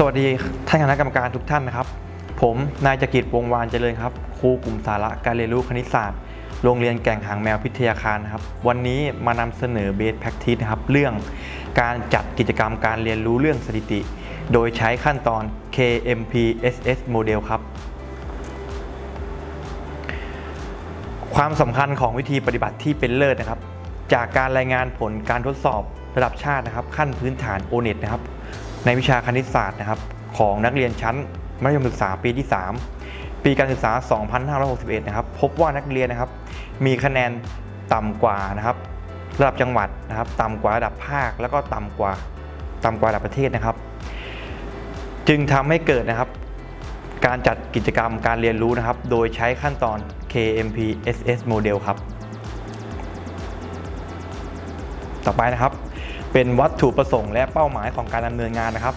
สวัสดีท่านคณะกรรมการทุกท่านนะครับ ผมนายจักริดวงวานเจริญครับครูกลุ่มสาระการเรียนรู้คณิตศาสตร์ โรงเรียนแก่งหางแมวพิทยาคารนะครับ วันนี้มานำเสนอเบสแพคทิสนะครับ เรื่องการจัดกิจกรรมการเรียนรู้เรื่องสถิติ โดยใช้ขั้นตอน KMPSS Model ครับ ความสำคัญของวิธีปฏิบัติที่เป็นเลิศนะครับ จากการรายงานผลการทดสอบระดับชาตินะครับ ขั้นพื้นฐาน o n e t นะครับ ในวิชาคณิตศาสตร์นะครับของนักเรียนชั้นมัธยมศึกษาปีที่ 3 ปีการศึกษา 2561 นะครับ พบว่านักเรียนนะครับ มีคะแนนต่ำกว่านะครับระดับจังหวัดนะครับ ต่ำกว่าระดับภาคแล้วก็ต่ำกว่าต่ำกว่าระดับประเทศนะครับ จึงทำให้เกิดนะครับ การจัดกิจกรรมการเรียนรู้นะครับ โดยใช้ขั้นตอน KMPSS Model ครับ ต่อไปนะครับ เป็นวัตถุประสงค์และเป้าหมายของการดำเนินงานนะครับ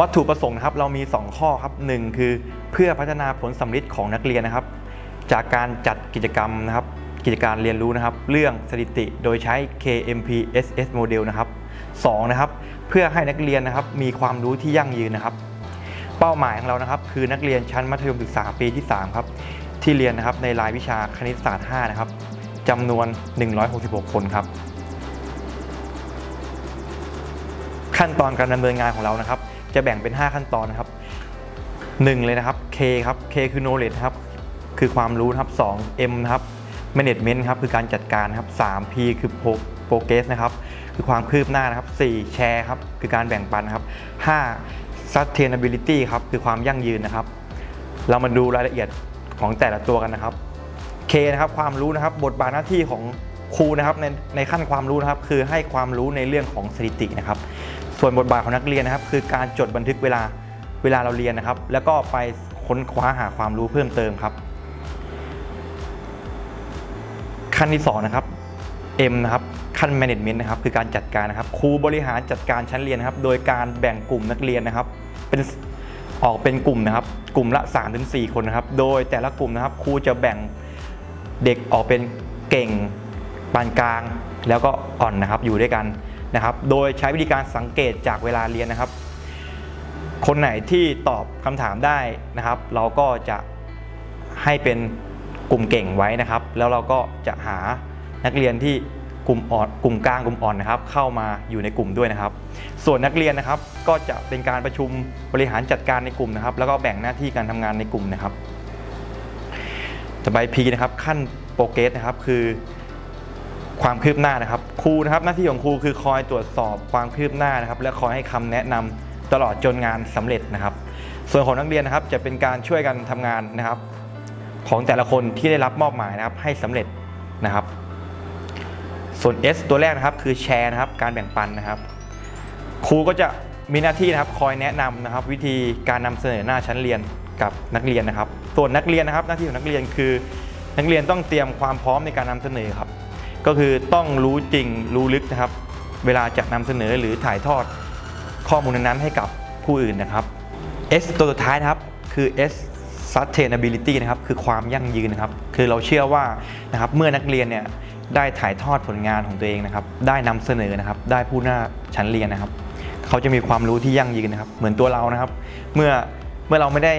วัตถุประสงค์นะครับเรามี 2 ข้อครับ 1 คือเพื่อพัฒนาผลสำลิดของนักเรียนนะครับ จากการจัดกิจกรรมนะครับ กิจการเรียนรู้นะครับ เรื่องสถิติโดยใช้ KMPSS Model นะครับ2นะครับเพื่อให้นักเรียนนะครับมีความรู้ที่ยั่งยืนนะครับ เป้าหมายของเรานะครับ คือนักเรียนชั้นมัธยมศึกษาปีที่ 3 ครับ ที่เรียนนะครับในรายวิชาคณิตศาสตร์ 5 นะครับจำนวน 166 คนครับ ขั้นตอนการดำเนินงานของเรานะครับ จะแบ่งเป็น 5 ขั้นตอนนะครับ1เลยนะครับ K ครับ K คือ knowledge ครับ คือความรู้นะครับ2 M นะครับ management ครับ คือการจัดการครับ3 P คือ Progress นะครับ คือความคืบหน้านะครับ4 share ครับ คือการแบ่งปันครับ5 sustainability ครับ คือความยั่งยืนนะครับ เรามาดูรายละเอียดของแต่ละตัวกันนะครับ K นะครับ ความรู้นะครับ บทบาทหน้าที่ของครูนะครับในในขั้นความรู้นะครับ คือให้ความรู้ในเรื่องของสถิตินะครับ ส่วนบทบาทของนักเรียนนะครับ คือการจดบันทึกเวลาเวลาเราเรียนนะครับ แล้วก็ไปค้นคว้าหาความรู้เพิ่มเติมครับ ขั้นที่สองนะครับ M นะครับขั้น management นะครับคือการจัดการนะครับครูบริหารจัดการชั้นเรียนนะครับ โดยการแบ่งกลุ่มนักเรียนนะครับ เป็นออกเป็นกลุ่มนะครับ กลุ่มละ 3-4 คนนะครับ โดยแต่ละกลุ่มนะครับครูจะแบ่งเด็กออกเป็นเก่งปานกลาง แล้วก็อ่อนนะครับอยู่ด้วยกัน นะครับ โดยใช้วิธีการสังเกตจากเวลาเรียนนะครับ คนไหนที่ตอบคำถามได้นะครับ เราก็จะให้เป็นกลุ่มเก่งไว้นะครับ แล้วเราก็จะหานักเรียนที่กลุ่มอ่อนกลุ่มกลางกลุ่มอ่อนนะครับ เข้ามาอยู่ในกลุ่มด้วยนะครับ ส่วนนักเรียนนะครับก็จะเป็นการประชุมบริหารจัดการในกลุ่มนะครับ แล้วก็แบ่งหน้าที่การทำงานในกลุ่มนะครับต่อไปพีนะครับขั้นโปรเกรสนะครับคือ ความคืบหน้านะครับครูนะครับหน้าที่ของครูคือคอยตรวจสอบความคืบหน้านะครับ และคอยให้คำแนะนำตลอดจนงานสำเร็จนะครับ ส่วนของนักเรียนนะครับจะเป็นการช่วยกันทำงานนะครับ ของแต่ละคนที่ได้รับมอบหมายนะครับให้สำเร็จนะครับ ส่วน S ตัวแรกนะครับคือแชร์นะครับ การแบ่งปันนะครับ ครูก็จะมีหน้าที่นะครับคอยแนะนำนะครับ วิธีการนำเสนอหน้าชั้นเรียนกับนักเรียนนะครับ ส่วนนักเรียนนะครับ หน้าที่ของนักเรียนคือ นักเรียนต้องเตรียมความพร้อมในการนำเสนอครับ ก็คือต้องรู้จริงรู้ลึกนะครับ เวลาจะนำเสนอหรือถ่ายทอดข้อมูลนั้นให้กับผู้อื่นนะครับ S ตัวสุดท้ายนะครับคือ S sustainability นะครับคือความยั่งยืนนะครับ คือเราเชื่อว่านะครับเมื่อนักเรียนเนี่ยได้ถ่ายทอดผลงานของตัวเองนะครับ ได้นำเสนอนะครับ ได้ผู้หน้าชั้นเรียนนะครับ เขาจะมีความรู้ที่ยั่งยืนนะครับ เหมือนตัวเรานะครับ เมื่อเมื่อเราไม่ได้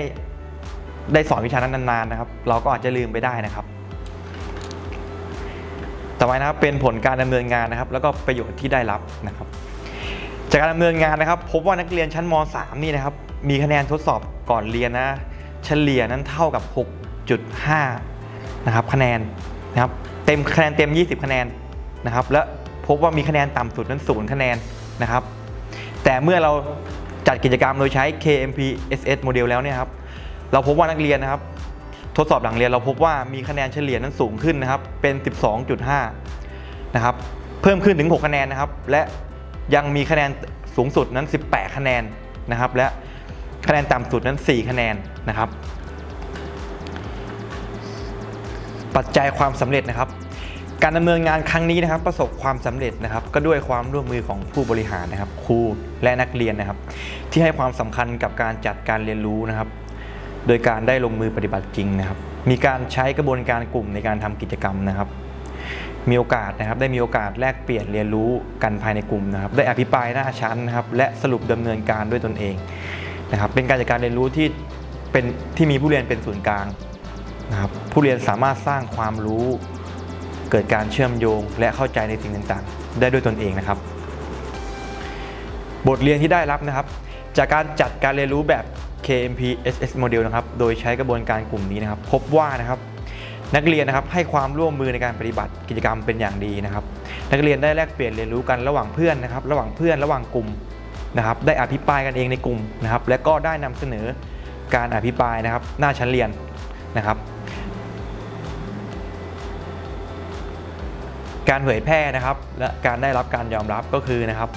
ได้สอนวิชานั้นนานๆนะครับ เราก็อาจจะลืมไปได้นะครับ ต่อไปนะครับเป็นผลการดำเนินงานนะครับ แล้วก็ประโยชน์ที่ได้รับนะครับ จากการดำเนินงานนะครับ พบว่านักเรียนชั้นม .3 นี่นะครับ มีคะแนนทดสอบก่อนเรียนนะเฉลี่ยนั้นเท่ากับ 6.5 นะครับคะแนนนะครับเต็มคะแนนเต็ม 20 คะแนนนะครับ และพบว่ามีคะแนนต่ำสุดนั้น0คะแนนนะครับ แต่เมื่อเราจัดกิจกรรมโดยใช้ KMP SS Model แล้วเนี่ยครับ เราพบว่านักเรียนนะครับ ทดสอบหลังเรียนเราพบว่ามีคะแนนเฉลี่ยนั้นสูงขึ้นนะครับ เป็น 12.5 นะครับ เพิ่มขึ้นถึง 6 คะแนนนะครับ และยังมีคะแนนสูงสุดนั้น 18 คะแนนนะครับ และคะแนนต่ำสุดนั้น 4 คะแนนนะครับ ปัจจัยความสำเร็จนะครับ การดำเนินงานครั้งนี้นะครับ ประสบความสำเร็จนะครับ ก็ด้วยความร่วมมือของผู้บริหารนะครับ ครูและนักเรียนนะครับ ที่ให้ความสำคัญกับการจัดการเรียนรู้นะครับ โดยการได้ลงมือปฏิบัติจริงนะครับ มีการใช้กระบวนการกลุ่มในการทำกิจกรรมนะครับ มีโอกาสนะครับได้มีโอกาสแลกเปลี่ยนเรียนรู้กันภายในกลุ่มนะครับ ได้อภิปรายหน้าชั้นนะครับ และสรุปดำเนินการด้วยตนเองนะครับ เป็นการจัดการเรียนรู้ที่เป็นที่มีผู้เรียนเป็นศูนย์กลางนะครับผู้เรียนสามารถสร้างความรู้ เกิดการเชื่อมโยง และเข้าใจในสิ่งต่างๆ ได้ด้วยตนเองนะครับ บทเรียนที่ได้รับนะครับ จากการจัดการเรียนรู้แบบ KMP SS Model นะครับ โดยใช้กระบวนการกลุ่มนี้นะครับ พบว่านะครับนักเรียนนะครับให้ความร่วมมือในการปฏิบัติกิจกรรมเป็นอย่างดีนะครับ นักเรียนได้แลกเปลี่ยนเรียนรู้กันระหว่างเพื่อนนะครับ ระหว่างเพื่อนระหว่างกลุ่มนะครับ ได้อภิปรายกันเองในกลุ่มนะครับ และก็ได้นำเสนอการอภิปรายนะครับ หน้าชั้นเรียนนะครับ การเผยแพร่นะครับ และการได้รับการยอมรับก็คือนะครับ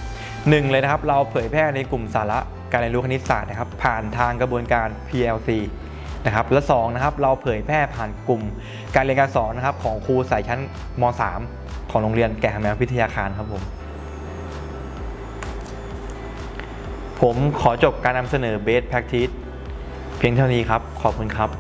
หนึ่งเลยนะครับ เราเผยแพร่ในกลุ่มสาระ การเรียนรู้คณิตศาสตร์นะครับ ผ่านทางกระบวนการ PLC นะครับและสองนะครับเราเผยแพร่ผ่านกลุ่ม การเรียนการสอนนะครับของครูสายชั้นม .3 ของโรงเรียนแก่หาแมวพิทยาคารครับผม ผมขอจบการนำเสนอ Best Practice เพียงเท่านี้ครับ ขอบคุณครับ